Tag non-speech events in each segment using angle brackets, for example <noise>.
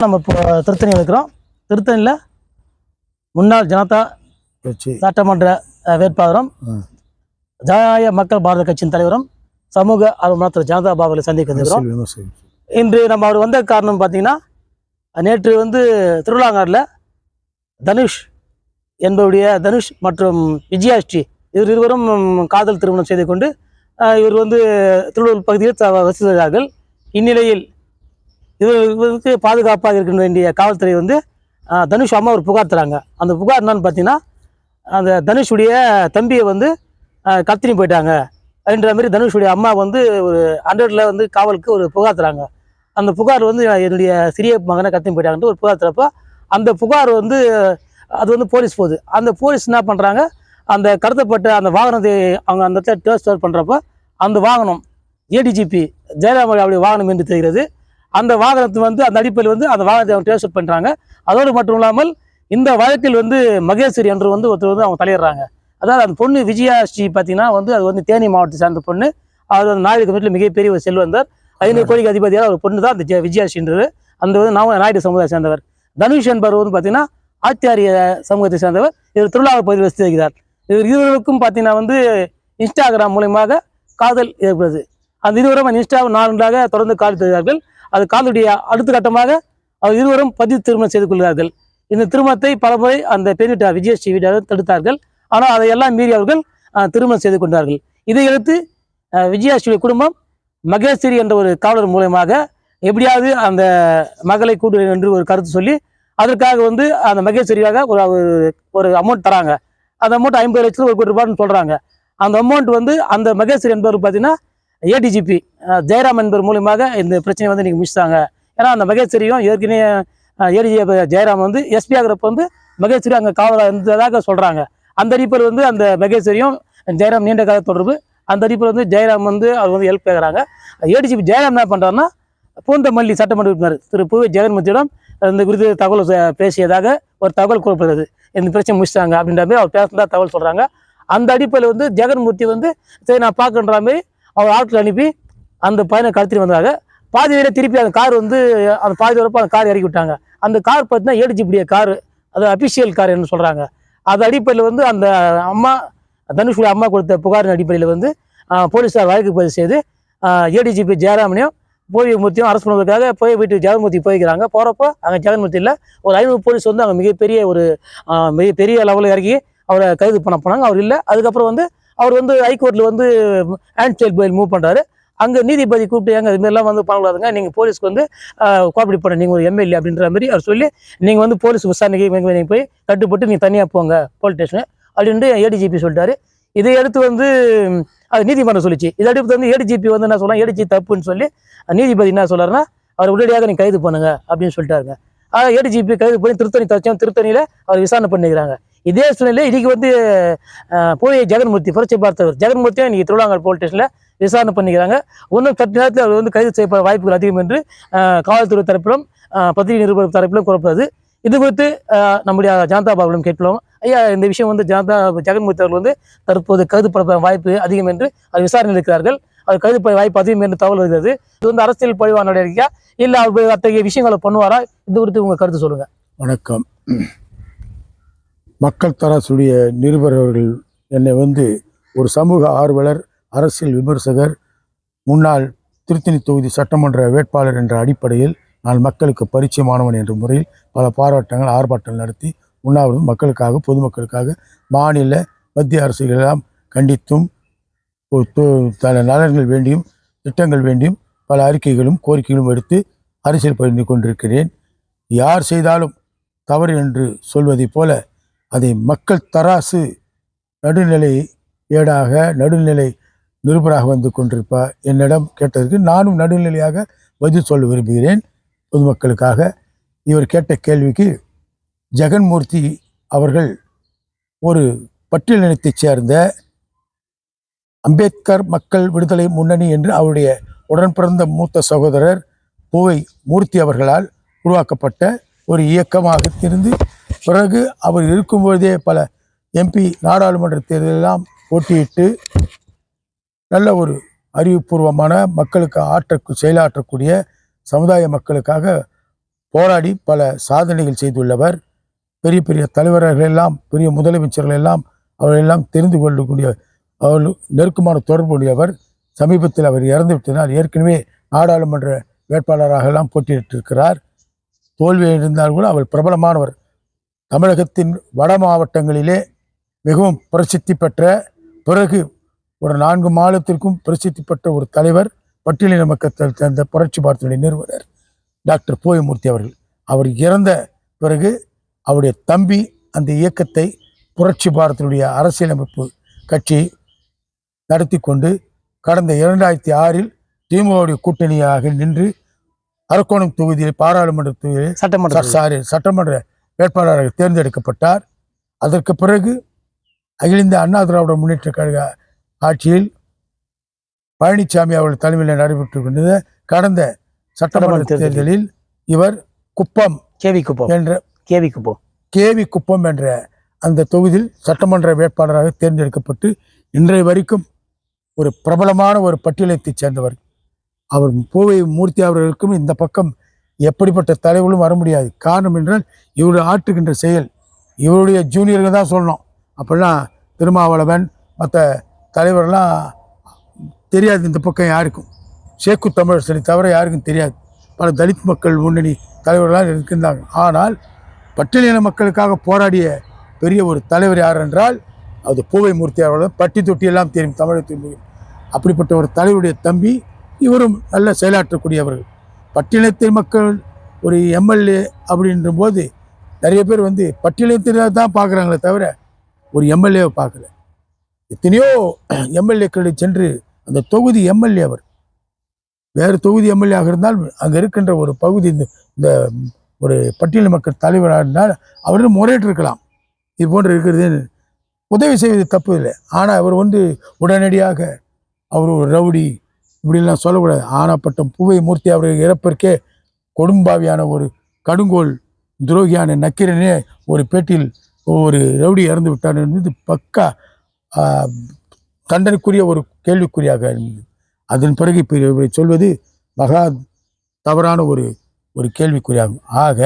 நம்ம இப்போ திருத்தணி இருக்கிறோம். திருத்தணியில் முன்னாள் ஜனதா கட்சி. சட்டமன்ற வேட்பாளரும். ஜனநாயக மக்கள் பாரத கட்சியின் தலைவரும் சமூக ஆர்வலர் ஜனதா பாபுவை சந்திக்க விமர்சனம் இன்று நம்ம அவர் வந்த காரணம் பார்த்தீங்கன்னா நேற்று வந்து திருவிழாங்காடில் தனுஷ் என்பவருடைய தனுஷ் மற்றும் விஜயாஸ்ரீ இவர் இருவரும் காதல் திருமணம் செய்து கொண்டு இவர் வந்து திருவள்ளூர் பகுதியில் த- வசித்து வருகிறார்கள் இந்நிலையில் இவருக்கு பாதுகாப்பாக இருக்க வேண்டிய காவல்துறை வந்து தனுஷ் அம்மா ஒரு புகார் தராங்க. அந்த புகார் என்னன்னு பார்த்தீங்கன்னா அந்த தனுஷுடைய தம்பியை வந்து கத்தினி போயிட்டாங்க. அப்படின்ற மாதிரி தனுஷுடைய அம்மா வந்து ஒரு ஹண்ட்ரட்ல வந்து காவலுக்கு ஒரு புகார் தராங்க. அந்த புகார் வந்து என்னுடைய சிறிய மகனை கத்தினி போயிட்டாங்கன்ட்டு ஒரு புகார் தரப்போ அந்த புகார் வந்து அது வந்து போலீஸ் போகுது. அந்த போலீஸ் என்ன பண்ணுறாங்க அந்த கடத்தப்பட்ட அந்த வாகனத்தை அவங்க அந்த இடத்துல ட்ரான்ஸ்ஃபர் பண்ணுறப்ப அந்த வாகனம் ஏடிஜிபி ஜெயலலிதா அவருடைய வாகனம் என்று தெரிகிறது. அந்த வாகனத்தை வந்து அந்த அடிப்படையில் வந்து அந்த வாகனத்தை அவங்க ட்ரான்ஸ்ஃபர் பண்ணுறாங்க அதோடு மட்டும் இல்லாமல் இந்த வழக்கில் வந்து மகேஸ்வரி என்று வந்து ஒருத்தர் வந்து அவங்க தலையிடுறாங்க. அதாவது அந்த பொண்ணு விஜயாஸ்ரீ பார்த்தீங்கன்னா வந்து அது வந்து தேனி மாவட்டத்தை சார்ந்த பொண்ணு. அவர் வந்து நாயுடு வீட்டில் மிகப்பெரிய ஒரு செல்வந்தர். ஐநூறு கோடிக்கு அதிபதியாக ஒரு பொண்ணு தான் அந்த விஜயாஸ்ரீன்றது அந்த வந்து நாம நாயுடு சமுதாயத்தை சேர்ந்தவர். தனுஷ் என்பவர் வந்து பார்த்தீங்கன்னா ஆச்சாரிய சமூகத்தை சேர்ந்தவர். இவர் திருவிழாவை பகுதியில் வசித்து வருகிறார் இவர் இருவருக்கும் பார்த்தீங்கன்னா வந்து இன்ஸ்டாகிராம் மூலயமாக காதல் ஏற்படுது. அந்த இருவரும் அந்த இன்ஸ்டா நான்காக தொடர்ந்து காதல் தருகிறார்கள் அது காதலுடைய அடுத்த கட்டமாக அவர் இருவரும் பதிவு திருமணம் செய்து கொள்கிறார்கள். இந்த திருமணத்தை பலமுறை அந்த பெண் வீட்டார் விஜயஸ்ரீ வீட்டார் தடுத்தார்கள். ஆனால் அதையெல்லாம் மீறி அவர்கள் திருமணம் செய்து கொண்டார்கள். இதையடுத்து விஜயாஸ்ரீ குடும்பம் மகேஸ்வரி என்ற ஒரு காவலர் மூலயமாக எப்படியாவது அந்த மகளை கூட்டு என்று ஒரு கருத்து சொல்லி அதற்காக வந்து அந்த மகேஸ்வரியாக ஒரு ஒரு- அமௌண்ட் தராங்க. அந்த அமௌண்ட் ஐம்பது லட்சத்தில் ஒரு கோடி ரூபாய்னு சொல்கிறாங்க அந்த அமௌண்ட் வந்து அந்த மகேஸ்வரி என்பவர் பார்த்தீங்கன்னா ஏடிஜிபி ஜெயராம் என்பவர் மூலியமாக இந்த பிரச்சனையை வந்து நீங்கள் முடிச்சிட்டாங்க ஏன்னா அந்த மகேஸ்வரியும் ஏற்கனவே ஏடிஜிபி ஜெயராம் வந்து எஸ்பி ஆகிறப்ப வந்து மகேஸ்வரி அங்கே காவலாக இருந்ததாக சொல்கிறாங்க அந்த அடிப்பில் வந்து அந்த மகேஸ்வரியும் ஜெயராம் நீண்ட கால தொடர்பு. அந்த அடிப்பில் வந்து ஜெயராம் வந்து அவர் வந்து ஹெல்ப் கேட்குறாங்க ஏடிஜிபி ஜெயராம் என்ன பண்ணுறாருன்னா பூந்தமல்லி சட்டமன்ற உறுப்பினர் திரு புவி ஜெகன்மூர்த்தியிடம் இந்த குறித்து தகவல் பேசியதாக ஒரு தகவல் கூறப்படுகிறது. இந்த பிரச்சனை முடிச்சிட்டாங்க அப்படின்ற மாதிரி அவர் பேசுனதாக தகவல் சொல்கிறாங்க அந்த அடிப்படையில் வந்து ஜெகன்மூர்த்தி வந்து சரி நான் பார்க்கன்ற மாதிரி அவர் ஆட்கள் அனுப்பி அந்த பையனை கடத்திட்டு வந்தாங்க. பாதி வரையும் திருப்பி அந்த கார் வந்து அந்த பாதி வரப்போ அந்த கார் இறக்கி விட்டாங்க. அந்த கார் பார்த்தீங்கன்னா ஏடிஜிபிடிய கார். அது அபிஷியல் கார் என்று சொல்கிறாங்க அது அடிப்படையில் வந்து அந்த அம்மா தனுஷுடைய அம்மா கொடுத்த புகாரின் அடிப்படையில் வந்து போலீஸார் வழக்கு பதிவு செய்து ஏடிஜிபி ஜெயராமனையும் போய் மூர்த்தியும் அரசு பண்ணுவதற்காக போய் வீட்டுக்கு ஜெகன்மூர்த்தி போய்க்கிறாங்க போகிறப்போ அங்கே ஜெகன்மூர்த்தியில் ஒரு ஐநூறு போலீஸ் வந்து அங்கே மிகப்பெரிய ஒரு மிகப்பெரிய லெவலில் இறக்கி அவரை கைது பண்ண போனாங்க. அவர் இல்லை. அதுக்கப்புறம் வந்து அவர் வந்து ஹைகோர்ட்டில் வந்து ஹேண்ட் ஸ்டைல் பெயில் மூவ் பண்ணுறாரு அங்கே நீதிபதி கூப்பிட்டு ஏங்க இதுமாரிலாம் வந்து பண்ணக்கூடாதுங்க. நீங்கள் போலீஸ்க்கு வந்து கோஆப்ரேட் பண்ண. நீங்கள் ஒரு எம்எல்ஏ அப்படின்ற மாதிரி அவர் சொல்லி நீங்கள் வந்து போலீஸ் விசாரணைக்கு நீங்கள் போய் கட்டுப்பட்டு நீங்கள் தனியாக போங்க போலீஸ் ஸ்டேஷனு அப்படின்ட்டு ஏடிஜிபி சொல்லிட்டாரு. இதை அடுத்து வந்து அது நீதிமன்றம் சொல்லிச்சு. இதை அடுத்து வந்து ஏடிஜிபி வந்து என்ன சொல்லலாம் ஏடிஜி தப்புன்னு சொல்லி நீதிபதி என்ன சொல்றாருன்னா அவர் உடனடியாக நீங்கள் கைது பண்ணுங்க அப்படின்னு சொல்லிட்டாருங்க. ஏடிஜிபி கைது பண்ணி திருத்தணி தச்சோம் திருத்தணியில் அவர் விசாரணை பண்ணிக்கிறாங்க. இதே சூழ்நிலை இன்றைக்கி வந்து அஹ், போய் ஜெகன்மூர்த்தி புரட்சி பார்த்தவர் ஜெகன்மூர்த்தியும் இன்னைக்கு திருவிழாங்கல் போலீஸ் ஸ்டேஷனில் விசாரணை பண்ணிக்கிறாங்க. ஒன்றும் சற்று நேரத்தில் அவர் வந்து கைது செய்யப்பட வாய்ப்புகள் அதிகம் என்று காவல்துறை தரப்பிலும் பத்திரிகை நிருபர் தரப்பிலும் கூறப்படுது. இது குறித்து நம்முடைய ஜனதா பாபுலும் கேட்கலாம். ஐயா இந்த விஷயம் வந்து ஜனதா ஜெகன்மூர்த்தி அவர்கள் வந்து தற்போது கைது வாய்ப்பு அதிகம் என்று அவர் விசாரணை இருக்கிறார்கள். அவர் கைது வாய்ப்பு அதிகம் என்று தகவல் இருக்கிறது இது வந்து அரசியல் பழிவான நடவடிக்கையா இல்லை அவர் அத்தகைய விஷயங்களை பண்ணுவாரா? இது குறித்து உங்கள் கருத்து சொல்லுங்கள் வணக்கம். மக்கள் தராசுடைய நிருபர் அவர்கள் என்னை வந்து ஒரு சமூக ஆர்வலர் அரசியல் விமர்சகர் முன்னாள் திருத்தணி தொகுதி சட்டமன்ற வேட்பாளர் என்ற அடிப்படையில் நான் மக்களுக்கு பரிச்சயமானவன் என்ற முறையில் பல பாராட்டங்கள் ஆர்ப்பாட்டங்கள் நடத்தி உண்ணாவிரதம் மக்களுக்காக பொதுமக்களுக்காக மாநில மத்திய அரசுகளெல்லாம் கண்டித்தும் நலன்கள் வேண்டியும் திட்டங்கள் வேண்டியும் பல அறிக்கைகளும் கோரிக்கைகளும் எடுத்து அரசியல் பயந்து கொண்டிருக்கிறேன். யார் செய்தாலும் தவறு என்று சொல்வதைப் போல அதை மக்கள் தராசு நடுநிலை ஏடாக நடுநிலை நிருபராக வந்து கொண்டிருப்பார் என்னிடம் கேட்டதற்கு நானும் நடுநிலையாக பதில் சொல்ல விரும்புகிறேன் பொதுமக்களுக்காக. இவர் கேட்ட கேள்விக்கு ஜெகன்மூர்த்தி அவர்கள் ஒரு பட்டியலினத்தைச் சேர்ந்த அம்பேத்கர் மக்கள் விடுதலை முன்னணி என்று அவருடைய உடன் பிறந்த மூத்த சகோதரர் பூவை மூர்த்தி அவர்களால் உருவாக்கப்பட்ட ஒரு இயக்கமாக இருந்து பிறகு அவர் இருக்கும்போதே பல எம்பி நாடாளுமன்ற தேர்தலெல்லாம் போட்டியிட்டு நல்ல ஒரு அறிவுபூர்வமான மக்களுக்கு ஆற்ற செயலாற்றக்கூடிய சமுதாய மக்களுக்காக போராடி பல சாதனைகள் செய்துள்ளவர். பெரிய பெரிய தலைவர்கள் எல்லாம் பெரிய முதலமைச்சர்கள் எல்லாம் அவர்களெல்லாம் தெரிந்து கொள்ளக்கூடிய அவர் நெருக்கமான தொடர்புடையவர். சமீபத்தில் அவர் இறந்து விட்டதால் ஏற்கனவே நாடாளுமன்ற வேட்பாளராக எல்லாம் போட்டியிட்டிருக்கிறார். தோல்வி இருந்தால் கூட அவர் பிரபலமானவர். தமிழகத்தின் வட மாவட்டங்களிலே மிகவும் பிரசித்தி பெற்ற பிறகு ஒரு நான்கு மாதத்திற்கும் பிரசித்தி பெற்ற ஒரு தலைவர் பட்டியலின மக்கள் சேர்ந்த புரட்சி பாரதியுடைய நிறுவனர் டாக்டர் போயமூர்த்தி அவர்கள். அவர் இறந்த பிறகு அவருடைய தம்பி அந்த இயக்கத்தை புரட்சி பாரதியுடைய அரசியலமைப்பு கட்சி நடத்தி கொண்டு கடந்த இரண்டாயிரத்தி ஆறில் திமுகவுடைய கூட்டணியாக நின்று அரக்கோணம் தொகுதியில் பாராளுமன்ற தொகுதியில் சட்டமன்ற சாரி சட்டமன்ற வேட்பாளராக தேர்ந்தெடுக்கப்பட்டார். அதற்கு பிறகு அகில இந்திய அண்ணா திராவிட முன்னேற்ற கழக ஆட்சியில் பழனிசாமி அவர்கள் தலைமையில் நடைபெற்று கொண்டது கடந்த சட்டமன்ற. தேர்தலில். இவர் குப்பம் கேவி குப்பம். என்ற கேவி குப்பம். கேவி குப்பம் என்ற அந்த தொகுதியில் சட்டமன்ற வேட்பாளராக தேர்ந்தெடுக்கப்பட்டு இன்றைய வரைக்கும் ஒரு பிரபலமான ஒரு பட்டியலத்தைச் சேர்ந்தவர். அவர் பூவை மூர்த்தி அவர்களுக்கும் இந்த பக்கம் எப்படிப்பட்ட தலைவர்களும் வர முடியாது. காரணம் என்றால் இவருடைய ஆற்றுகின்ற செயல். இவருடைய ஜூனியர்கள் தான் சொல்லணும். அப்படிலாம் திருமாவளவன் மற்ற தலைவர்லாம் தெரியாது இந்த பக்கம் யாருக்கும். சேக்கு தமிழரசனை தவிர யாருக்கும் தெரியாது. பல தலித் மக்கள் முன்னணி தலைவர்களாக இருக்கின்றாங்க ஆனால் பட்டியலின மக்களுக்காக போராடிய பெரிய ஒரு தலைவர் யார் என்றால் அது பூவை மூர்த்தி அவர்கள். பட்டி தொட்டி எல்லாம் தெரியும் தமிழகத்தின் அப்படிப்பட்ட ஒரு தலைவருடைய தம்பி இவரும் நல்ல செயலாற்றக்கூடியவர்கள். பட்டியலத்தின் மக்கள் ஒரு எம்எல்ஏ அப்படின்ற போது நிறைய பேர் வந்து பட்டியலத்தில் தான் பார்க்குறாங்களே தவிர ஒரு எம்எல்ஏவை பார்க்கல. எத்தனையோ எம்எல்ஏக்களை சென்று அந்த தொகுதி எம்எல்ஏ அவர். வேறு தொகுதி எம்எல்ஏ ஆக இருந்தால் அங்கே இருக்கின்ற ஒரு பகுதி இந்த இந்த ஒரு பட்டியல் மக்கள் தலைவராக இருந்தால் அவர் முறையிட்டிருக்கலாம். இது போன்று இருக்கிறது உதவி செய்வது தப்பு இல்லை. ஆனால் அவர் வந்து உடனடியாக அவர் ஒரு ரவுடி இப்படிலாம் சொல்லக்கூடாது. ஆனாப்பட்டம் பூவை மூர்த்தி அவர்கள் இறப்பிற்கே கொடும்பாவியான ஒரு கடுங்கோல் துரோகியான நக்கீரனே ஒரு பேட்டியில் ஒரு ரவுடி இறந்து விட்டார் என்பது பக்கா தண்டனைக்குரிய ஒரு கேள்விக்குறியாக இருந்தது. அதன் பிறகு இப்போ இவரை சொல்வது மகா தவறான ஒரு ஒரு கேள்விக்குறியாகும். ஆக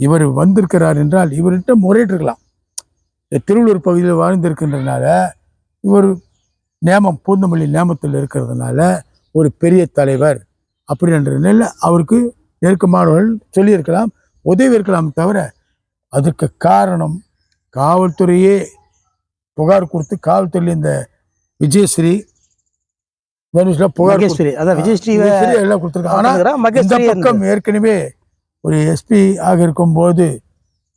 இவர் வந்திருக்கிறார் என்றால் இவர்கிட்ட முறையிட்டிருக்கலாம். திருவள்ளூர் பகுதியில் வாழ்ந்திருக்கின்றனால இவர் நேமம் பூந்தமல்லி நேமத்தில் இருக்கிறதுனால ஒரு பெரிய தலைவர் அப்படின்ற நிலையில் அவருக்கு நெருக்கமானவர்கள் சொல்லியிருக்கலாம் உதவி இருக்கலாம் தவிர அதற்கு காரணம் காவல்துறையே புகார் கொடுத்து காவல்துறையில் இந்த விஜயஸ்ரீ தனுஷ்ல புகார் அதான் விஜயஸ்ரீ எல்லாம் கொடுத்துருக்காங்க. ஆனால் இந்த பக்கம் ஏற்கனவே ஒரு எஸ்பி ஆக இருக்கும்போது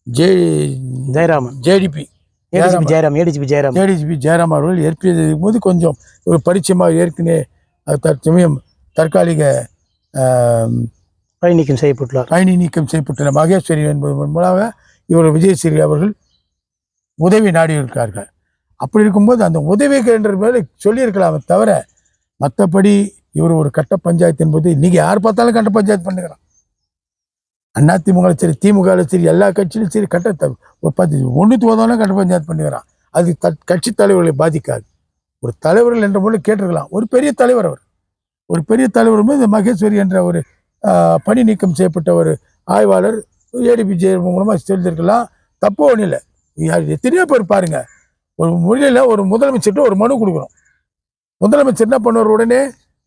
ஜே ஜெயராமன். ஜேடிபி ஏடிஜிபி ஜெயராம் ஏடிஜிபி ஜெயராம் ஜேடிஜிபி ஜெயராம் அவர்கள் எஸ்பி இருக்கும்போது கொஞ்சம் ஒரு பரிச்சயமாக ஏற்கனவே தற்சமயம் தற்காலிக பணி நீக்கம் செய்யப்பட்டுள்ளார். பயணி நீக்கம் செய்யப்பட்ட மகேஸ்வரி என்பது மூலமாக இவர் விஜயஸ்ரீ அவர்கள் உதவி நாடி இருக்கார்கள் அப்படி இருக்கும்போது அந்த உதவி என்ற மேலே சொல்லியிருக்கலாமே தவிர மற்றபடி இவர் ஒரு கட்ட பஞ்சாயத்து என்பது இன்னைக்கு யார் பார்த்தாலும் கட்ட பஞ்சாயத்து பண்ணுகிறான் அதிமுக சரி திமுக சரி எல்லா கட்சியிலும் சரி கட்ட ஒரு பத்து ஒன்றுத்து போதாலும் கட்ட பஞ்சாயத்து பண்ணுகிறான் அது த கட்சி தலைவர்களை பாதிக்காது. ஒரு தலைவர்கள் என்ற போல கேட்டிருக்கலாம். ஒரு பெரிய தலைவர் அவர். ஒரு பெரிய தலைவர் இந்த மகேஸ்வரி என்ற ஒரு பணி நீக்கம் செய்யப்பட்ட ஒரு ஆய்வாளர் ஏடிபி மூலமாக தெரிஞ்சிருக்கலாம். தப்பு ஒன்றும் இல்லை. யார் எத்தனையோ பேர் பாருங்க. ஒரு மொழியில் ஒரு முதலமைச்சர்கிட்ட ஒரு மனு கொடுக்குறோம் முதலமைச்சர் என்ன பண்ணுவார் உடனே?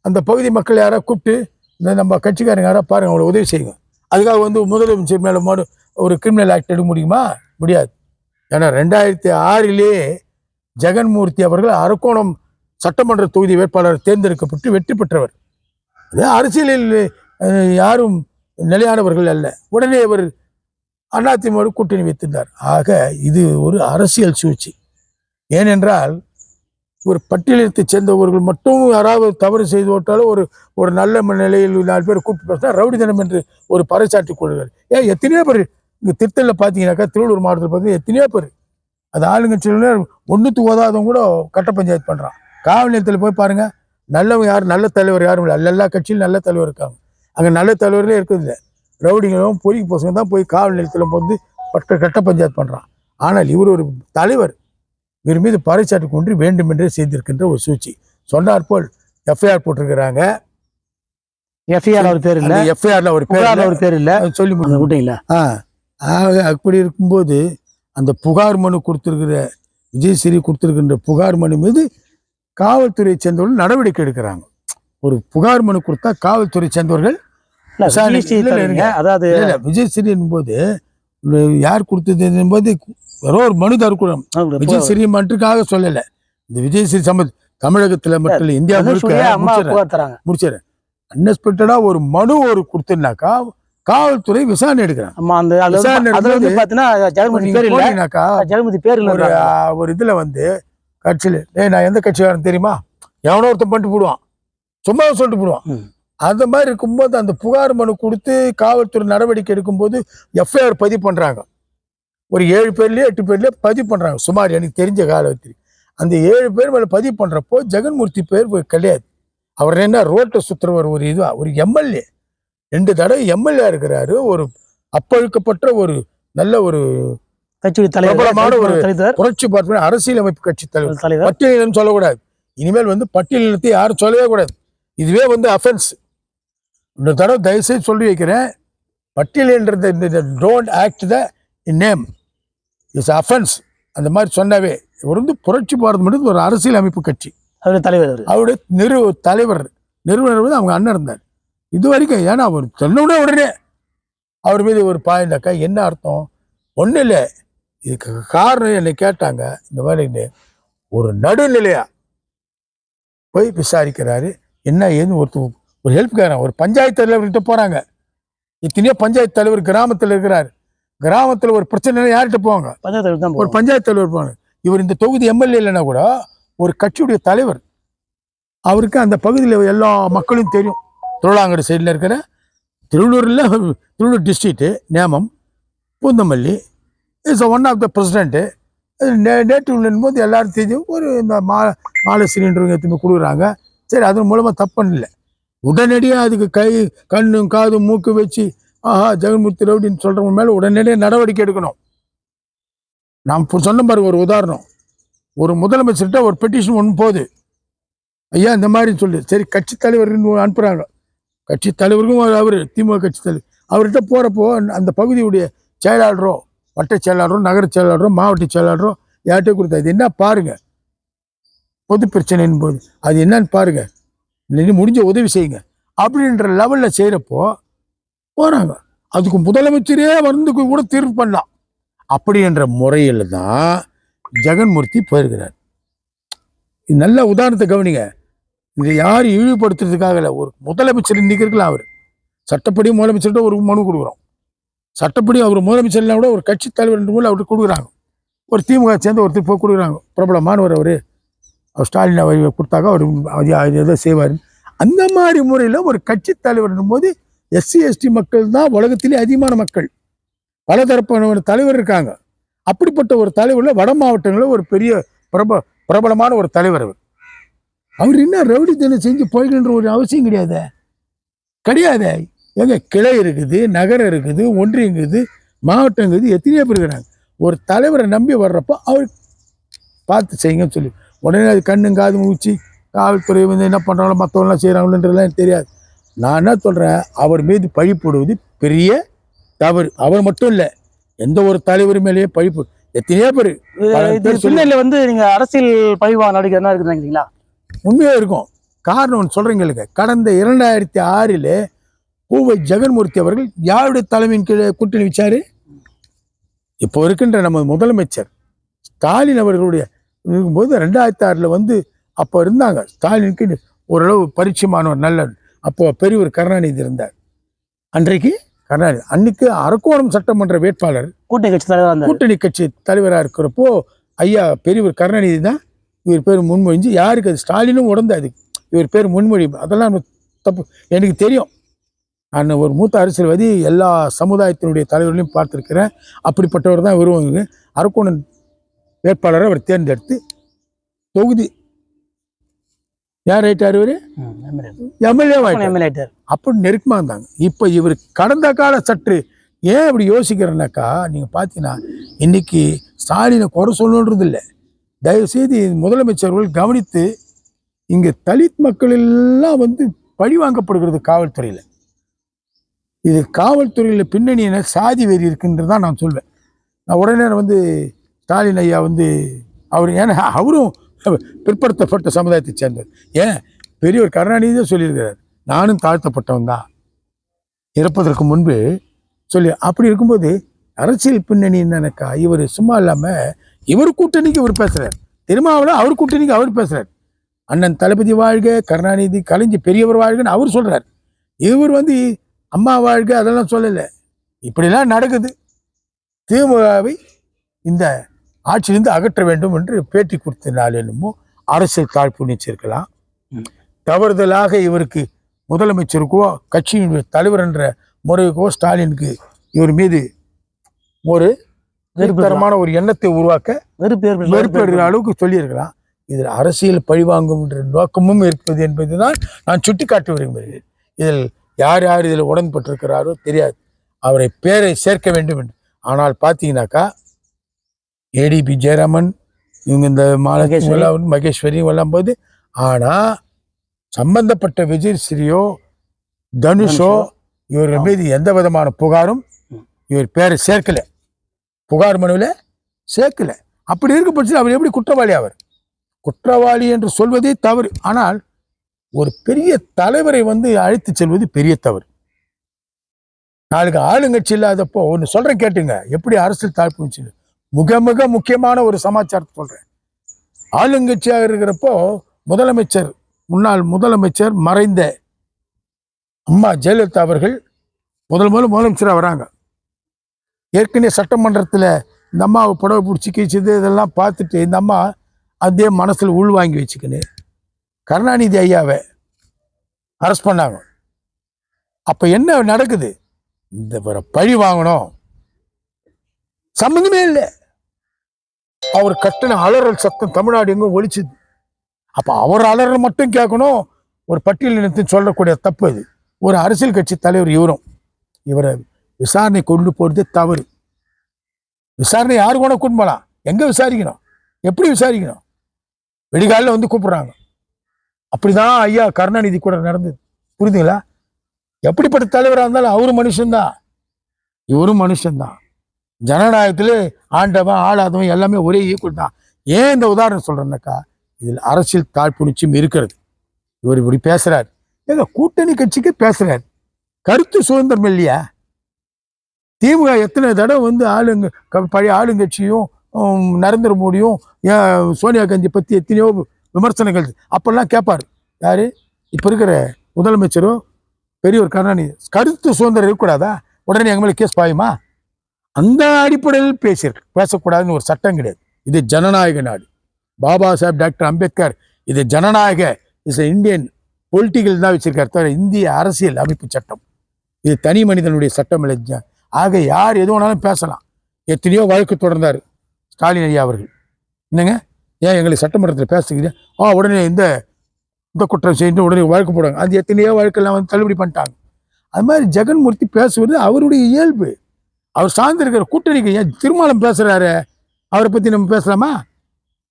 அந்த பகுதி மக்கள் யாராவது கூப்பிட்டு இந்த நம்ம கட்சிக்காரங்க யாராவது பாருங்கள் அவங்களை உதவி செய்யுங்க. அதுக்காக வந்து முதலமைச்சர் மேலே மனு ஒரு கிரிமினல் ஆக்ட் எடுக்க முடியுமா? முடியாது. ஏன்னா ரெண்டாயிரத்தி ஆறிலே ஜெகன்மூர்த்தி அவர்கள் அரக்கோணம் சட்டமன்ற தொகுதி வேட்பாளர் தேர்ந்தெடுக்கப்பட்டு வெற்றி பெற்றவர். அது அரசியலில் யாரும் நிலையானவர்கள் அல்ல. உடனே அவர் அதிமுக கூட்டணி வைத்திருந்தார். ஆக இது ஒரு அரசியல் சூழ்ச்சி. ஏனென்றால் ஒரு பட்டியலத்தைச் சேர்ந்தவர்கள் மட்டும் யாராவது தவறு செய்து விட்டாலும் ஒரு ஒரு நல்ல நிலையில் நாலு பேர் கூப்பிட்டு பேசினா ரவுடி தினம் என்று ஒரு பறைச்சாட்டி கொள்கிறார். ஏன் எத்தனையோ பேர் இங்கே திருத்தலில் பார்த்தீங்கன்னாக்கா திருவள்ளூர் மாவட்டத்தில் பார்த்தீங்கன்னா எத்தனையோ பேர் அது ஆளுங்கட்சியினர் ஒன்றுத்து ஓதாதவங்க கூட கட்ட பஞ்சாயத்து பண்ணுறான் காவல் நிலையத்தில் போய் பாருங்க நல்லவங்க யாரும் நல்ல தலைவர் யாரும் இல்லை. எல்லா கட்சியிலும் நல்ல தலைவர் இருக்காங்க. அங்கே நல்ல தலைவர்களே இருக்குது இல்லை. ரவுடிகளும் பொறிக்கு பசங்க தான் போய் காவல் நிலையத்தில் வந்து பட்ட கட்ட பஞ்சாயத்து பண்ணுறான் ஆனால் இவர் ஒரு தலைவர். இவர் மீது பறைச்சாட்டு கொண்டு வேண்டுமென்றே செய்திருக்கின்ற ஒரு சூழ்ச்சி. சொன்னார் போல் எஃப்ஐஆர் போட்டிருக்கிறாங்க. எஃப்ஐஆர் அவர் பேர் இல்ல. எஃப்ஐஆர்ல ஒரு பேர். அவர் பேர் இல்ல. சொல்லி அந்த விட்டீங்களா ஆ அப்படி இருக்கும்போது அந்த புகார் மனு கொடுத்துருக்கிற விஜயஸ்ரீ கொடுத்துருக்கின்ற புகார் மனு மீது காவல்துறை சேர்ந்தவர்கள் நடவடிக்கை எடுக்கிறாங்க. ஒரு புகார் மனு கொடுத்தா காவல்துறை சேர்ந்தவர்கள். அதாவது விஜயஸ்ரீ என்பது யார் கொடுத்தது என்பது ஏதோ ஒரு மனுதார் குழம் விஜயஸ்ரீ மட்டுக்காக சொல்லல. இந்த விஜயஸ்ரீ சம்பத் தமிழகத்துல மட்டும் இல்ல இந்தியா முழுக்க முடிச்சிடுறேன். புகார் தராங்க. முடிச்சிடுறேன். அன்எக்ஸ்பெக்டடா ஒரு மனு ஒரு கொடுத்துனாக்கா காவல்துறை விசாரணை எடுக்கிறாங்க. ஆமா அந்த அதுல வந்து-. பாத்தீங்கன்னா பேர் இல்ல போனீங்கன்னாக்கா ஜெகன்மதி பேர் இல்ல ஒரு ஒரு இதுல வந்து கட்சியில டேய் நான் எந்த கட்சிக்காரன் தெரியுமா? எவனோ ஒருத்தன் பண்ணிட்டு போடுவான். சும்மா சொல்லிட்டு போடுவான். அந்த மாதிரி இருக்கும்போது அந்த புகார் மனு கொடுத்து காவல்துறை நடவடிக்கை எடுக்கும்போது எஃப்ஐஆர் பதிவு பண்றாங்க. ஒரு ஏழு பேர்லயே எட்டு பேர்லயே பதிவு பண்றாங்க. சுமார் எனக்கு தெரிஞ்ச காலத்தில் அந்த ஏழு பேர் மேல பதிவு பண்றப்போ ஜெகன்மூர்த்தி பேர் கிடையாது. அவர் என்ன ரோட்டை சுத்துறவர் ஒரு இதுவா? ஒரு எம்எல்ஏ. ரெண்டு தடவை எம்எல்ஏ இருக்கிறாரு. ஒரு அப்பழுக்கப்பட்ட ஒரு நல்ல ஒரு கட்சி பிரபலமான ஒரு- தலைவர். புரட்சி பார்ப்பன அரசியலமைப்பு கட்சி தலைவர். பட்டியலினம் சொல்லக்கூடாது. இனிமேல் வந்து பட்டியலினத்தை யாரும் சொல்லவே கூடாது. இதுவே வந்து அஃபென்ஸ் இந்த தடவை தயவுசெய்து சொல்லி வைக்கிறேன். பட்டியலின்றது இந்த don't act the name it's offence அந்த மாதிரி சொன்னாவே இவர் வந்து புரட்சி பாரதம் மட்டும் ஒரு அரசியல் அமைப்பு கட்சி. அவர் தலைவர் அவரு. அவருடைய நிறு தலைவர் நிறுவனர் வந்து அவங்க அண்ணன் இருந்தார். இது வரைக்கும் ஏன்னா அவர் சொன்னவுடனே உடனே அவர் மீது ஒரு பாயிண்டாக்கா என்ன அர்த்தம்? ஒன்றும் இல்லை. இதுக்கு காரணம் என்னை கேட்டாங்க. இந்த மாதிரி ஒரு நடுநிலையா போய் விசாரிக்கிறாரு. என்ன ஏதுன்னு ஒருத்தர் ஒரு ஹெல்ப் கேட்குறான் ஒரு பஞ்சாயத்து தலைவர்கிட்ட போறாங்க. இத்தனையோ பஞ்சாயத்து தலைவர் கிராமத்தில் இருக்கிறார். கிராமத்தில் ஒரு பிரச்சனை யார்கிட்ட போவாங்க? பஞ்சாயத்து ஒரு. பஞ்சாயத்து தலைவர் போனார் இவர் இந்த தொகுதி எம்எல்ஏ இல்லைன்னா கூட ஒரு கட்சியுடைய தலைவர். அவருக்கு அந்த பகுதியில் எல்லா மக்களும் தெரியும். திருவிழாங்கடை சைடில் இருக்கிற திருவள்ளூரில் Thiruvallur district Nemam Poonamallee. Is one of the president native போது எல்லோரும் தெரியும் ஒரு இந்த மா மாலை சிலிண்டருங்க எடுத்துன்னு கொடுக்குறாங்க சரி அதன் மூலமாக தப்பு இல்லை உடனடியாக அதுக்கு கை கண்ணும் காதும் மூக்கு வச்சு ஆஹா ஜெகன்மூர்த்தி ரவுடின்னு சொல்கிறவங்க மேலே உடனடியாக நடவடிக்கை எடுக்கணும். நான் இப்போ சொன்ன பாருங்க ஒரு உதாரணம். ஒரு முதலமைச்சர்கிட்ட ஒரு பெட்டிஷன் ஒன்று போகுது. ஐயா இந்த மாதிரி சொல்லு. சரி கட்சி தலைவர்னு அனுப்புகிறாங்க கட்சி தலைவருக்கும் அவர் திமுக கட்சி தலைவர் அவர்கிட்ட போகிறப்போ அந்த பகுதியுடைய செயலாளரோ வட்ட செயலாளரோ நகர செயலாளரோ மாவட்ட செயலாளரோ யார்கிட்டே கொடுத்தா இது என்ன பாருங்கள் பொது பிரச்சனையின் போது அது என்னன்னு பாருங்கள் நீங்க முடிஞ்ச உதவி செய்யுங்க. அப்படின்ற லெவலில் செய்கிறப்போ போகிறாங்க அதுக்கு முதலமைச்சரே வந்து கூட தீர்வு பண்ணலாம். அப்படின்ற முறையில் தான் ஜெகன்மூர்த்தி போயிருக்கிறார். இது நல்ல உதாரணத்தை கவனிங்க. இதை யாரும் இழிவுபடுத்துறதுக்காக இல்லை ஒரு முதலமைச்சர் இன்னைக்கு இருக்கலாம் அவர். சட்டப்படி முதலமைச்சர்கிட்ட ஒரு மனு கொடுக்குறோம். சட்டப்படி அவர் முதலமைச்சர் கூட ஒரு கட்சி தலைவர் மூலம் அவருக்கு கொடுக்குறாங்க. ஒரு திமுக சேர்ந்து ஒருத்தர் போய் கொடுக்குறாங்க. பிரபலமானவர் அவர். அவர் ஸ்டாலின் அவர் கொடுத்தாக்க அவர் ஏதோ செய்வார். அந்த மாதிரி முறையில் ஒரு கட்சி தலைவர் போது எஸ்சி எஸ்டி மக்கள் தான் உலகத்திலே அதிகமான மக்கள். பலதரப்பான ஒரு தலைவர் இருக்காங்க. அப்படிப்பட்ட ஒரு தலைவரில் வட மாவட்டங்களில் ஒரு பெரிய பிரப பிரபலமான ஒரு தலைவர் அவர். அவர் என்ன ரவுடி தினம் செஞ்சு போய்கின்ற ஒரு அவசியம் கிடையாது? கிடையாது? எங்க கிளை இருக்குது நகரம் இருக்குது ஒன்றியம் இருக்குது மாவட்டம் இருக்குது எத்தனையோ பேர் இருக்கிறாங்க. ஒரு தலைவரை நம்பி வர்றப்போ அவர் பார்த்து செய்யுங்கன்னு சொல்லி. உடனே அது கண்ணும் காது மூச்சு காவல்துறை வந்து என்ன பண்ணுறாங்களோ மற்றவங்களாம் செய்கிறாங்களன்றதுலாம் எனக்கு தெரியாது. நான் என்ன சொல்கிறேன் அவர் மீது பழி போடுவது பெரிய தவறு. அவர் மட்டும் இல்லை எந்த ஒரு தலைவர் மேலேயே பழி போடு. எத்தனையோ பேர் பின்னணியில வந்து நீங்க அரசியல் பழிவா நடவடிக்கை என்ன இருக்குன்னு நினைக்கிறீங்களா? உண்மையாக இருக்கும். காரணம் ஒன்று சொல்கிறீங்களுக்கு கடந்த இரண்டாயிரத்தி ஆறில் பூவை ஜெகன்மூர்த்தி அவர்கள் யாருடைய தலைமையின் கீழே கூட்டணி வச்சாரு? இப்போ இருக்கின்ற நம்ம முதலமைச்சர் ஸ்டாலின் அவர்களுடைய இருக்கும்போது ரெண்டாயிரத்தி ஆறில் வந்து அப்போ இருந்தாங்க. ஸ்டாலினுக்கு ஓரளவு பரிச்சயமானவர் நல்ல அப்போ பெரியவர் கருணாநிதி இருந்தார். அன்றைக்கு கருணாநிதி அன்னைக்கு அரக்கோணம் சட்டமன்ற வேட்பாளர் கூட்டணி கட்சி தலைவர் கூட்டணி கட்சி தலைவராக இருக்கிறப்போ ஐயா பெரியவர் கருணாநிதி தான் இவர் பேர் முன்மொழிஞ்சு யாருக்கு அது? ஸ்டாலினும் உடந்து அது இவர் பேர் முன்மொழி. அதெல்லாம் நம்ம தப்பு. எனக்கு தெரியும். நான் ஒரு மூத்த அரசியல்வாதி எல்லா சமுதாயத்தினுடைய தலைவர்களையும் பார்த்துருக்கிறேன். அப்படிப்பட்டவர் தான் வருவாங்க அரக்கோணம் வேட்பாளரை அவர் தேர்ந்தெடுத்து தொகுதி. யார் ஆயிட்டார் இவர்? எம்எல்ஏ. ஆயிட்டார். அப்படி நெருக்கமாக இருந்தாங்க. இப்போ இவர் கடந்த கால சற்று ஏன் இப்படி யோசிக்கிறேன்னாக்கா நீங்கள் பார்த்தீங்கன்னா இன்னைக்கு ஸ்டாலினை குறை சொல்லணுன்றது இல்லை தயவுசெய்து முதலமைச்சர்கள் கவனித்து இங்கே தலித் மக்கள் எல்லாம் வந்து பழி வாங்கப்படுகிறது காவல்துறையில். இது காவல்துறையில் பின்னணியின சாதி வெறி இருக்குன்றது தான் நான் சொல்வேன். நான் உடனே வந்து ஸ்டாலின் ஐயா வந்து அவர் ஏன்னா அவரும் பிற்படுத்தப்பட்ட சமுதாயத்தை சேர்ந்தவர். ஏன்? பெரியவர் கருணாநிதியே சொல்லியிருக்கிறார். நானும் தாழ்த்தப்பட்டவன் தான். இறப்பதற்கு முன்பு சொல்லி அப்படி இருக்கும்போது அரசியல் பின்னணி என்னன்னாக்கா? இவர் சும்மா இல்லாமல் இவர் கூட்டணிக்கு இவர் பேசுகிறார் திருமாவளவன் அவர் கூட்டணிக்கு அவர் பேசுகிறார் அண்ணன் தளபதி வாழ்க கருணாநிதி கலைஞர் பெரியவர் வாழ்கன்னு அவர் சொல்கிறார் இவர் வந்து அம்மா வாழ்க அதெல்லாம் சொல்லலை. இப்படிலாம் நடக்குது. திமுகவை இந்த ஆட்சியிலிருந்து அகற்ற வேண்டும் என்று பேட்டி கொடுத்தனால் என்னமோ அரசியல் காழ்ப்புணிச்சிருக்கலாம் ம். தவறுதலாக இவருக்கு முதலமைச்சருக்கோ கட்சியினுடைய தலைவர் என்ற முறைக்கோ ஸ்டாலினுக்கு இவர் மீது ஒரு வெறுப்பு தரமான ஒரு எண்ணத்தை உருவாக்க வெறுப்பு ஏற்படுற வெறுப்படுகிற அளவுக்கு சொல்லியிருக்கலாம். இதில் அரசியல் பழிவாங்கும் என்ற நோக்கமும் இருப்பது என்பதுதான் நான் சுட்டிக்காட்ட விரும்புகிறேன். இதில் யார் யார் இதில் உடன்பட்டிருக்கிறாரோ தெரியாது. அவரை பேரை சேர்க்க வேண்டும் என்று. ஆனால் பார்த்தீங்கன்னாக்கா ஏடிபி ஜெயராமன் இவங்க இந்த மாலகேஸ்வரி மகேஸ்வரி. எல்லாம் மகேஸ்வரி எல்லாம் போது ஆனால் சம்பந்தப்பட்ட விஜய் ஸ்ரீயோ தனுஷோ. இவர்கள் மீது எந்த விதமான புகாரும். இவர் பேரை சேர்க்கல. புகார் மனுவில் சேர்க்கல. அப்படி இருக்க பட்சத்தில் அவர் எப்படி குற்றவாளி அவர் குற்றவாளி என்று சொல்வதே தவறு. ஆனால் ஒரு பெரிய தலைவரை வந்து அழைத்து செல்வது பெரிய தவறு. நாளைக்கு ஆளுங்கட்சி இல்லாதப்போ ஒன்று சொல்கிறேன் கேட்டுங்க. எப்படி அரசியல் தாழ்ப்புன்னு சொல்லி மிக மிக முக்கியமான ஒரு சமாச்சாரத்தை சொல்கிறேன் ஆளுங்கட்சியாக இருக்கிறப்போ முதலமைச்சர் முன்னாள் முதலமைச்சர் மறைந்த அம்மா ஜெயலலிதா அவர்கள் முதல் முதல் முதலமைச்சராக வராங்க. ஏற்கனவே சட்டமன்றத்தில் இந்த அம்மாவை புடவை பிடிச்சி கீச்சது இதெல்லாம் பார்த்துட்டு இந்த அம்மா அதே மனசில் உள்வாங்கி வச்சுக்கின்னு கருணாநிதி ஐயாவை அரெஸ்ட் பண்ணாங்க. அப்போ என்ன நடக்குது? இந்த பழி வாங்கணும். சம்மந்தமே இல்லை. அவர் கட்டின அலறல் சத்தம் தமிழ்நாடு எங்கும் ஒழிச்சுது அப்போ அவர் அலறல் மட்டும் கேட்கணும். ஒரு பட்டியல் இனத்தின் சொல்லக்கூடிய தப்பு அது. ஒரு அரசியல் கட்சி தலைவர் இவரும். இவரை விசாரணை கொண்டு போகிறது தவறு. விசாரணை யாரு கூட கொண்டு போகலாம் எங்கே விசாரிக்கணும்? எப்படி விசாரிக்கணும்? வெடிகாலில் வந்து கூப்பிடுறாங்க. அப்படிதான் ஐயா கருணாநிதி கூட நடந்தது. புரியுதுங்களா எப்படிப்பட்ட தலைவராக இருந்தாலும் அவரும் மனுஷன்தான். இவரும் மனுஷன்தான். ஜனநாயகத்தில் ஆண்டவன் ஆளாதவன் எல்லாமே ஒரே ஈக்குவல் தான். ஏன் இந்த உதாரணம் சொல்கிறேன்னாக்கா இதில் அரசியல் தாழ்ப்புணிச்சும் இருக்கிறது. இவர் இப்படி பேசுகிறார் ஏங்க கூட்டணி கட்சிக்கு பேசுகிறார் கருத்து சுதந்திரம் இல்லையா? திமுக எத்தனை தடவை வந்து ஆளுங்க க- பழைய ஆளுங்கட்சியும் நரேந்திர மோடியும் சோனியா காந்தி பற்றி எத்தனையோ விமர்சனங்கள். அப்போல்லாம் கேட்பார் யார்? இப்போ இருக்கிற முதலமைச்சரும் பெரியவர் கருணாநிதி. கருத்து சுதந்திரம் இருக்கக்கூடாதா? உடனே எங்கள் மேலே கேஸ் பாயுமா? அந்த அடிப்படையில் பேசியிருக்கு பேசக்கூடாதுன்னு ஒரு சட்டம் கிடையாது. இது ஜனநாயக நாடு. பாபா சாஹேப் டாக்டர் அம்பேத்கர் இது ஜனநாயக இஸ் இந்தியன் பொலிட்டிக்கல் தான் வச்சுருக்காரு தவிர இந்திய அரசியல் அமைப்பு சட்டம். இது தனி மனிதனுடைய சட்டம் இல்லை ஆக யார் எது வேணாலும் பேசலாம். எத்தனையோ வழக்கு தொடர்ந்தார் ஸ்டாலின் ஐயா அவர்கள். என்னங்க? ஏன் எங்களுக்கு சட்டமன்றத்தில் பேசுகிறீங்க ஆ உடனே இந்த இந்த குற்றம் செய்து உடனே வழக்கு போடுவாங்க அது எத்தனையோ வழக்கெல்லாம் வந்து தள்ளுபடி பண்ணிட்டாங்க. அது மாதிரி ஜெகன்மூர்த்தி பேசுவது அவருடைய இயல்பு. அவர் சார்ந்திருக்கிற கூட்டணிக்கு ஏன் திருமாலம் பேசுறாரு? அவரை பற்றி நம்ம பேசலாமா?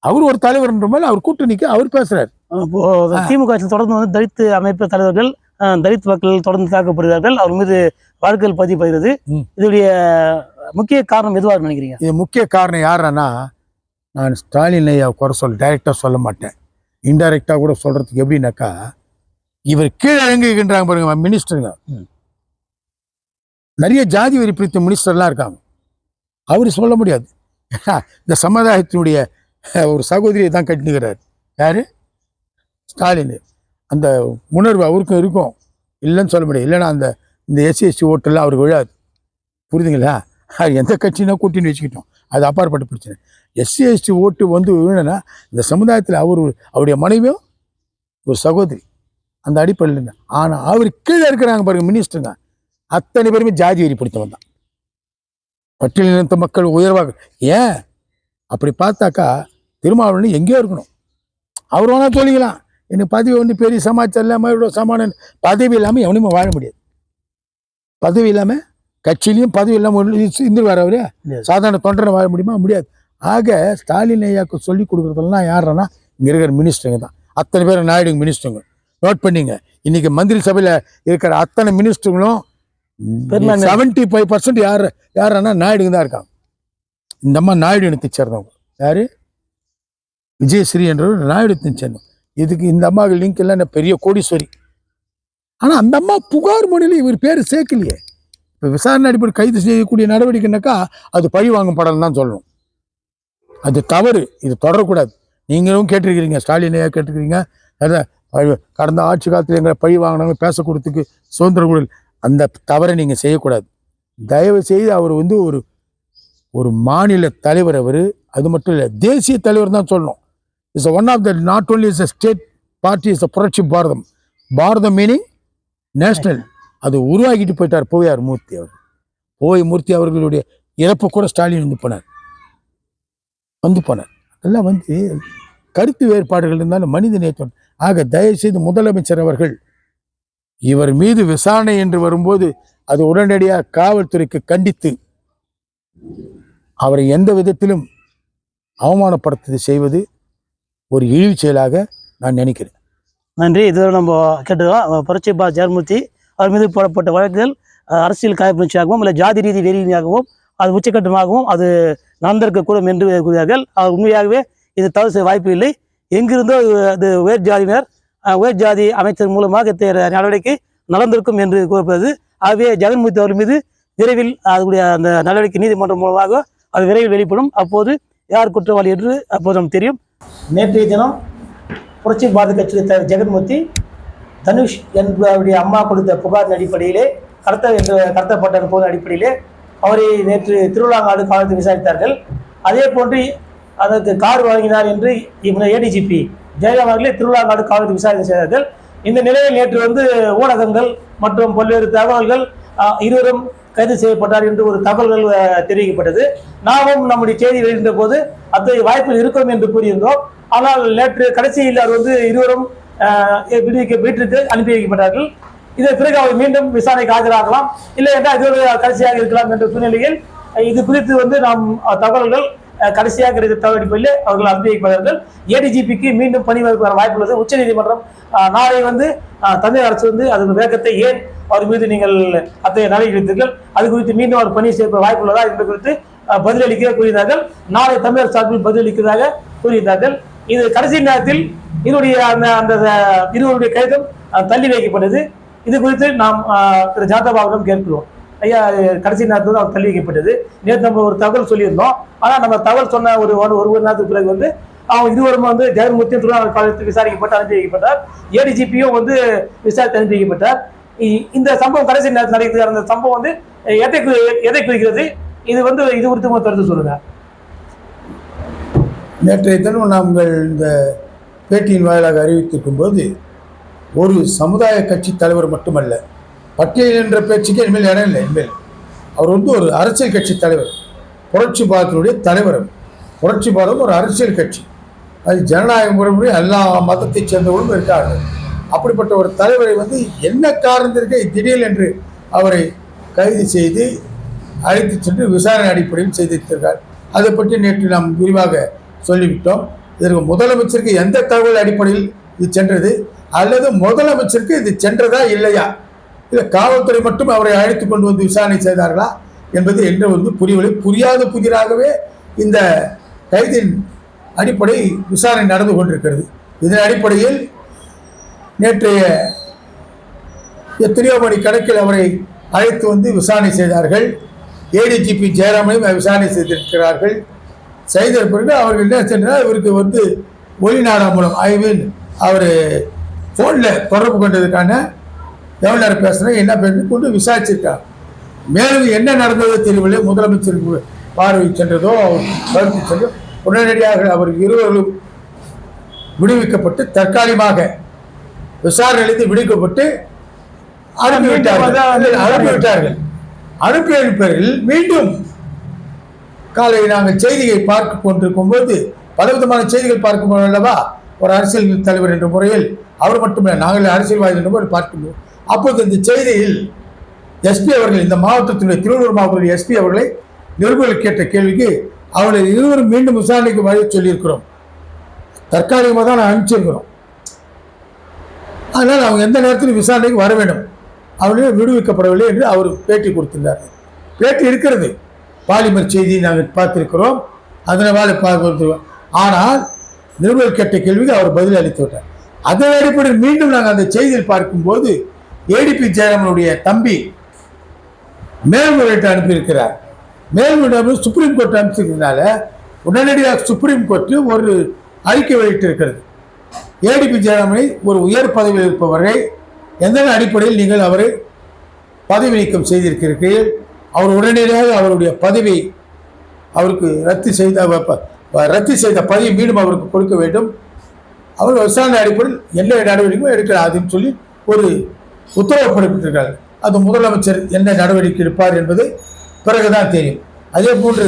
அவர் ஒரு தலைவர்ன்ற மாதிரி அவர் கூட்டணிக்கு அவர் பேசுறாரு. இப்போ திமுக தொடர்ந்து வந்து தலித் அமைப்பு தலைவர்கள் தலித் மக்கள் தொடர்ந்து தாக்கப்படுகிறார்கள். அவர் மீது வழக்குகள் பதிவுபடுகிறது ம். இதோடைய முக்கிய காரணம் எதுவாக நினைக்கிறீங்க? இது முக்கிய காரணம் யாருன்னா நான் ஸ்டாலின் ஐயா குறை சொல்ல டைரெக்டாக சொல்ல மாட்டேன். இன்டைரக்டாக கூட சொல்கிறதுக்கு எப்படின்னாக்கா இவர் கீழே இறங்குகின்றாங்க பாருங்க மினிஸ்டருங்க. நிறைய ஜாதி வெறி பிரித்த மினிஸ்டர்லாம் இருக்காங்க. அவர் சொல்ல முடியாது. <laughs> இந்த சமுதாயத்தினுடைய ஒரு சகோதரியை தான் கட்டினுக்கிறார். யாரு? ஸ்டாலின். அந்த உணர்வு அவருக்கும் இருக்கும். இல்லைன்னு சொல்ல முடியாது. இல்லைன்னா அந்த இந்த எஸ்சி எஸ்டி ஓட்டெல்லாம் அவருக்கு விழாது. புரியுதுங்களா? அது எந்த கட்சினா கூட்டின்னு வச்சுக்கிட்டோம். அது அப்பாற்பட்ட பிரச்சனை. எஸ்சி எஸ்டி ஓட்டு வந்து விழுனா இந்த சமுதாயத்தில் அவர் அவருடைய மனைவியும் ஒரு சகோதரி. அந்த அடிப்படையில் ஆனால் அவர் கீழே இருக்கிறாங்க பாருங்க மினிஸ்டருங்க அத்தனை பேருமே ஜாதி வெறி பிடித்தவன் தான் பட்டியலினத்த மக்கள் உயர்வாக. ஏன்? அப்படி பார்த்தாக்கா திருமாவளவன் எங்கேயோ இருக்கணும். அவர் வேணால் சொல்லிக்கலாம் எனக்கு பதவி ஒன்று பெரிய சமாச்சாரம் இல்லாமல் இவ்வளோ சமானம் பதவி இல்லாமல் எவனுமே வாழ முடியாது. பதவி இல்லாமல் கட்சியிலையும் பதவி இல்லாமல் இருந்துருவார் அவரு. முடியாது. சாதாரண தொண்டனை வாழ முடியுமா? முடியாது. ஆக ஸ்டாலின் ஐயாவுக்கு சொல்லி கொடுக்குறதெல்லாம் யாருன்னா இங்கே இருக்கிற மினிஸ்டருங்க தான். அத்தனை பேர் நாயுடுங்க மினிஸ்டருங்க நோட் பண்ணிங்க. இன்னைக்கு மந்திரி சபையில் இருக்கிற அத்தனை மினிஸ்டர்களும் பெரும்பான்மை. செவன்டி ஃபைவ் பர்சன்ட் யார் யாருன்னா நாயுடுங்க தான் இருக்காங்க. இந்த அம்மா நாயுடு இனத்தை சேர்ந்தவங்க. யாரு? விஜயஸ்ரீ என்றவர் நாயுடு சேர்ந்தவங்க. இதுக்கு இந்த அம்மாவுக்கு லிங்க் இல்லைன்னு பெரிய கோடீஸ்வரி. ஆனால் அந்த அம்மா புகார் மொழியில் இவர் பேர் சேர்க்கலையே. இப்போ விசாரணை அடிப்படை கைது செய்யக்கூடிய நடவடிக்கைனாக்கா அது பழி வாங்கும் படம் தான் சொல்லணும். அது தவறு. இது தொடரக்கூடாது. நீங்களும் கேட்டிருக்கிறீங்க ஸ்டாலினையா கேட்டிருக்கிறீங்க. கடந்த ஆட்சி காலத்தில் எங்களை பழி வாங்கினவங்க பேச கொடுத்துக்கு சுதந்திர குழல் அந்த தவறை நீங்கள் செய்யக்கூடாது. தயவு செய்து அவர் வந்து ஒரு ஒரு மாநில தலைவர் அவர். அது மட்டும் இல்லை தேசிய தலைவர் தான் சொல்லணும். Is one of the not only is a state party is a Puratchi Bharatham Bharatam meaning national அது உருவாக்கிட்டு போயிட்டார் போயார் மூர்த்தி அவர். போய் மூர்த்தி அவர்களுடைய இறப்பு கூட ஸ்டாலின் வந்து போனார். வந்து போனார். அதெல்லாம் வந்து கருத்து வேறுபாடுகள் இருந்தாலும் மனித நேற்றம் ஆக தயவுசெய்து முதலமைச்சர் அவர்கள் இவர் மீது விசாரணை என்று வரும்போது அது உடனடியாக காவல்துறைக்கு கண்டித்து அவரை எந்த விதத்திலும் அவமானப்படுத்துது செய்வது ஒரு இழிவு செயலாக நான் நினைக்கிறேன். நன்றி. இதுவரை நம்ம கேட்டுக்கிறோம் புரட்சி பா ஜெயமூர்த்தி அவர் மீது போடப்பட்ட வழக்குகள் அரசியல் காயப்பூச்சியாகவும் இல்லை ஜாதி ரீதி வெறியாகவும் அது உச்சக்கட்டமாகவும் அது நடந்திருக்கக்கூடும் என்று கூறுகிறார்கள். அவர் உண்மையாகவே இது தவறு செய்ய வாய்ப்பு இல்லை. எங்கிருந்தோ அது- உயர் ஜாதியினர் உயர் ஜாதி அமைச்சர் மூலமாக நடவடிக்கை நடந்திருக்கும் என்று கூறப்படுது. ஆகவே ஜெகன்மூர்த்தி அவர்கள் மீது விரைவில் அதுக்குடைய அந்த நடவடிக்கை நீதிமன்றம் மூலமாக அது விரைவில் வெளிப்படும். அப்போது யார் குற்றவாளி என்று அப்போது நமக்கு தெரியும். நேற்றைய தினம் புரட்சி பாரத கட்சியை தலைவர் ஜெகன்மூர்த்தி தனுஷ் என்பவருடைய அம்மா கொடுத்த புகாரின் அடிப்படையிலே கடத்த என்று கடத்தப்பட்ட போது அடிப்படையிலே அவரை நேற்று திருவிழாங்காடு காலத்தில் விசாரித்தார்கள். அதே போன்று அதற்கு கார் வழங்கினார் என்று இவங்க ஏடிஜிபி ஜெயலலிதா அவர்களே திருவிழாங்காடு காவலத்தில் விசாரணை செய்தார்கள். இந்த நிலையில் நேற்று வந்து ஊடகங்கள் மற்றும் பல்வேறு தகவல்கள் இருவரும் கைது செய்யப்பட்டார் என்று ஒரு தகவல்கள் தெரிவிக்கப்பட்டது. நாமும் நம்முடைய செய்தி வெளியிட்ட போது அத்தகைய வாய்ப்புகள் இருக்கும் என்று கூறியிருந்தோம். ஆனால் நேற்று கடைசியில் அவர் வந்து இருவரும் விடுவிக்க வீட்டிற்கு அனுப்பி வைக்கப்பட்டார்கள். இதன் பிறகு அவர் மீண்டும் விசாரணைக்கு ஆஜராகலாம். இல்லை என்றால் இதுவரை ஒரு கடைசியாக இருக்கலாம் என்ற சூழ்நிலையில் இது குறித்து வந்து நாம் தகவல்கள் கடைசியாக கிடைத்த தகவல் அவர்கள் அனுப்பி வைப்பார்கள் ஏடிஜிபிக்கு மீண்டும் பணி வர வாய்ப்பு உள்ளது. உச்சநீதிமன்றம் நாளை வந்து தமிழக அரசு வந்து அதன் வேகத்தை ஏன் அவர் மீது நீங்கள் அத்தகைய நடவடிக்கை எடுத்தீர்கள்? அது குறித்து மீண்டும் அவர் பணி செய்ய வாய்ப்பு உள்ளதா என்பது குறித்து பதிலளிக்க கூறினார்கள் நாளை தமிழர் சார்பில் பதிலளிக்கிறதாக கூறியிருந்தார்கள். இது கடைசி நேரத்தில் இதனுடைய அந்த அந்த இருவருடைய கைதம் தள்ளி வைக்கப்பட்டது. இது குறித்து நாம் திரு ஜாதபாவிடம் கேட்கிறோம். ஐயா கடைசி நேரத்தில் அவர் தள்ளி வைக்கப்பட்டது. நேற்று நம்ம ஒரு தகவல் சொல்லியிருந்தோம். ஆனால் நம்ம தகவல் சொன்ன ஒரு ஒரு ஒரு மணி நேரத்துக்கு பிறகு வந்து அவங்க இருவரும் வந்து ஜெகன்மூர்த்தி திருநாள் காலத்தில் விசாரிக்கப்பட்டு அனுப்பி வைக்கப்பட்டார். ஏடிஜிபியும் வந்து விசாரித்து அனுப்பி வைக்கப்பட்டார். இ- இந்த சம்பவம் கடைசி நேரத்தில் நடக்கிறது. அந்த சம்பவம் வந்து எதை குறி- எதை குறிக்கிறது? இது வந்து இது குறித்து உங்க கருத்து சொல்லுங்கள் நேற்றைய தினம் நாங்கள் இந்த பேட்டியின் வாயிலாக அறிவித்திருக்கும் போது ஒரு சமுதாய கட்சி தலைவர் மட்டுமல்ல பட்டியல் என்ற பேச்சுக்கே இனிமேல் இடம் இல்லை இனிமேல். அவர் வந்து ஒரு அரசியல் கட்சி தலைவர் புரட்சி பாரதத்தினுடைய தலைவர் புரட்சி பாரதம் ஒரு அரசியல் கட்சி. அது ஜனநாயக முறைமுறை எல்லா மதத்தைச் சேர்ந்தவர்களும் இருக்கார்கள். அப்படிப்பட்ட ஒரு தலைவரை வந்து என்ன காரணத்திற்கு திடீர் என்று அவரை கைது செய்து அழைத்து சென்று விசாரணை அடிப்படையில் செய்திருக்கிறார். அதை பற்றி நேற்று நாம் விரிவாக சொல்லிவிட்டோம். இதற்கு முதலமைச்சருக்கு எந்த தகவல் அடிப்படையில் இது சென்றது? அல்லது முதலமைச்சருக்கு இது சென்றதா இல்லையா? இல்லை காவல்துறை மட்டும் அவரை அழைத்து கொண்டு வந்து விசாரணை செய்தார்களா? என்பது என்று வந்து புரியவில்லை புரியாத புதிராகவே இந்த கைதின் அடிப்படை விசாரணை நடந்து கொண்டிருக்கிறது. இதன் அடிப்படையில் நேற்றைய எத்தனையோ மணி கணக்கில் அவரை அழைத்து வந்து விசாரணை செய்தார்கள். ஏடிஜிபி ஜெயராமனையும் விசாரணை செய்திருக்கிறார்கள். செய்த பிறகு அவர்கள் என்ன சென்றால் இவருக்கு வந்து ஒளிநாடா மூலம் ஐ மீன் அவர் ஃபோனில் தொடர்பு கொண்டதுக்கான எவ்வளோ நேரம் பேசுகிறேன் என்ன பேசணும் கொண்டு விசாரிச்சிருக்கார். மேலும் என்ன நடந்ததோ தெரியவில்லை. முதலமைச்சருக்கு பார்வை சென்றதோ அவர் கருத்து சென்றதோ உடனடியாக அவர் இருவர்களும் விடுவிக்கப்பட்டு தற்காலிகமாக விசாரணையிலிருந்து விடுவிக்கப்பட்டு அனுப்பிவிட்டார்கள். அனுப்பிவிட்டார்கள். அனுப்பிய பேரில் மீண்டும் காலை நாங்கள் செய்தியை பார்க்க கொண்டிருக்கும் போது பலவிதமான செய்திகள் பார்க்க அல்லவா ஒரு அரசியல் தலைவர் என்ற முறையில் அவர் மட்டுமே நாங்கள் அரசியல்வாதி என்ற முறையில் பார்க்கின்றோம். அப்போது இந்த செய்தியில் எஸ்பி அவர்கள் இந்த மாவட்டத்தினுடைய திருவள்ளூர் மாவட்டத்தில் எஸ்பி அவர்களை நிருபர்கள் கேட்ட கேள்விக்கு அவர்களை இருவரும் மீண்டும் விசாரணைக்கு வழி சொல்லியிருக்கிறோம். தற்காலிகமாக தான் நான் அனுப்பிச்சிருக்கிறோம். அதனால் அவங்க எந்த நேரத்திலும் விசாரணைக்கு வர வேண்டும். அவர்களே விடுவிக்கப்படவில்லை என்று அவர் பேட்டி கொடுத்திருந்தார். பேட்டி இருக்கிறது. பாலிமர் செய்தி நாங்கள் பார்த்திருக்கிறோம். அதனால் பார்த்துருக்கோம் ஆனால் நிருபர் கேட்ட கேள்விக்கு அவர் பதில் அளித்து விட்டார். அதன் அடிப்படையில் மீண்டும் நாங்கள் அந்த செய்தியில் பார்க்கும்போது ஏடிபி ஜெயராமனுடைய தம்பி மேல்முறையீட்டு அனுப்பியிருக்கிறார். மேல்முறையீடு சுப்ரீம் கோர்ட் அனுப்பிச்சிருக்கிறதுனால உடனடியாக சுப்ரீம் கோர்ட்டு ஒரு அறிக்கை வெளியிட்டிருக்கிறது. ஏடிபி ஜெயராமனை ஒரு உயர் பதவியில் இருப்பவரை எந்த அடிப்படையில் நீங்கள் அவரை பதவி நீக்கம் செய்திருக்கிறீர்கள் அவர் உடனடியாக அவருடைய பதவி அவருக்கு ரத்து செய்த ரத்து செய்த பதவி மீண்டும் அவருக்கு கொடுக்க வேண்டும். அவர் விசாரணை அடிப்படையில் என்ன நடவடிக்கையும் எடுக்கலாதுன்னு சொல்லி ஒரு உத்தரவு பிறப்பித்திருக்கார்கள் அது முதலமைச்சர் என்ன நடவடிக்கை எடுப்பார் என்பது பிறகுதான் தெரியும். அதே போன்று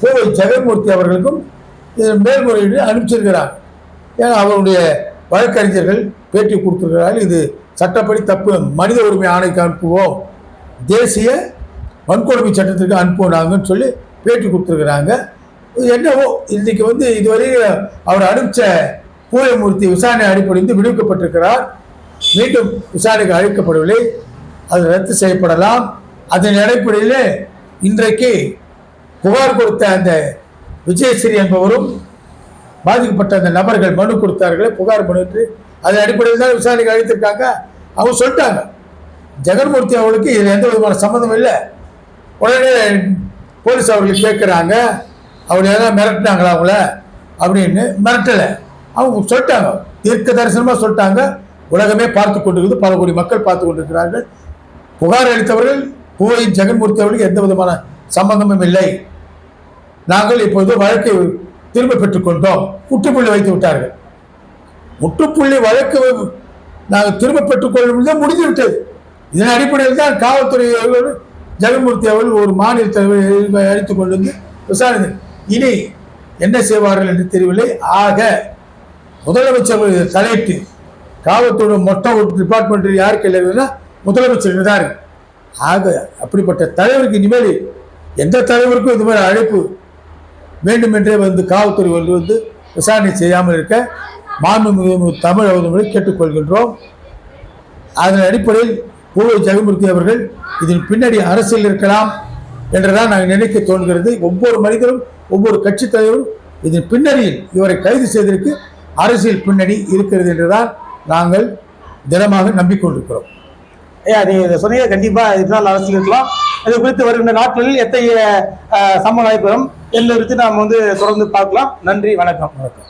கோவை ஜெகன்மூர்த்தி அவர்களுக்கும் மேல்முறையீடு அனுப்பிச்சிருக்கிறார். ஏன்னா அவருடைய வழக்கறிஞர்கள் பேட்டி கொடுத்துருக்கிறார்கள். இது சட்டப்படி தப்பு. மனித உரிமை ஆணைக்கு அனுப்புவோம். தேசிய வன்கொடுமை சட்டத்திற்கு அனுப்புனாங்கன்னு சொல்லி பேட்டி கொடுத்துருக்குறாங்க. என்னவோ இன்னைக்கு வந்து இதுவரை அவர் அனுப்பிச்ச பூயமூர்த்தி விசாரணை அடிப்படையில் விடுவிக்கப்பட்டிருக்கிறார். மீண்டும் விசாரணைக்கு அழைக்கப்படவில்லை. அது ரத்து செய்யப்படலாம். அதன் அடிப்படையில் இன்றைக்கு புகார் கொடுத்த அந்த விஜயஸ்ரீ என்பவரும் பாதிக்கப்பட்ட அந்த நபர்கள் மனு கொடுத்தார்களே புகார் மனு அதன் அடிப்படையில் தான் விசாரணைக்கு அழைத்திருக்காங்க. அவங்க சொல்லிட்டாங்க. ஜெகன்மூர்த்தி அவர்களுக்கு இதில் எந்த விதமான சம்மந்தம் இல்லை. உடனே போலீஸ் அவர்கள் கேட்குறாங்க அவர் எதாவது மிரட்டினாங்களா அவங்கள? அப்படின்னு மிரட்டலை. அவங்க சொல்லிட்டாங்க. தீர்க்க தரிசனமாக சொல்லிட்டாங்க. உலகமே பார்த்து கொண்டிருக்குது. பல கோடி மக்கள் பார்த்து கொண்டிருக்கிறார்கள். புகார் அளித்தவர்கள் பூவை ஜெகன்மூர்த்தி அவர்களுக்கு எந்த விதமான சம்பந்தமும் இல்லை. நாங்கள் இப்போது வழக்கை திரும்ப பெற்றுக்கொண்டோம் முற்றுப்புள்ளி வைத்து விட்டார்கள். முற்றுப்புள்ளி வழக்கு நாங்கள் திரும்ப பெற்றுக்கொள்ளும் தான் விட்டது. இதன் அடிப்படையில் தான் காவல்துறை அவர்கள் ஜெகன்மூர்த்தி அவர்கள் ஒரு மாநில தலைவர் அழைத்துக் கொண்டு வந்து விசாரணை இனி என்ன செய்வார்கள் என்று தெரியவில்லை. ஆக முதலமைச்சர் தலையிட்டு காவல்துறை மொத்தம் ஒரு டிபார்ட்மெண்ட் யார் கையில் முதலமைச்சர் தான் ஆக அப்படிப்பட்ட தலைவருக்கு இனிமேல் எந்த தலைவருக்கும் இது மாதிரி அழைப்பு வேண்டுமென்றே வந்து காவல்துறை வந்து வந்து விசாரணை செய்யாமல் இருக்க மாண்புமிகு தமிழ் அவர்களை கேட்டுக்கொள்கின்றோம். அதன் அடிப்படையில் பூவை ஜெகமூர்த்தி அவர்கள் இதன் பின்னாடி அரசியல் இருக்கலாம் என்றுதான் நாங்கள் நினைக்க தோன்கிறது ஒவ்வொரு மனிதரும் ஒவ்வொரு கட்சித் தலைவரும் இதன் பின்னணியில் இவரை கைது செய்வதற்கு அரசியல் பின்னணி இருக்கிறது என்றுதான் நாங்கள் தினமாக நம்பிக்கொண்டிருக்கிறோம். ஐயா நீங்க இதை சொன்னீங்க கண்டிப்பா இதனால் அரசியல் இருக்கலாம். இது குறித்து வருகின்ற நாட்களில் எத்தகைய சம்பவம் நடைபெறும் என்பதை குறித்து நாம் வந்து தொடர்ந்து பார்க்கலாம். நன்றி வணக்கம். வணக்கம்.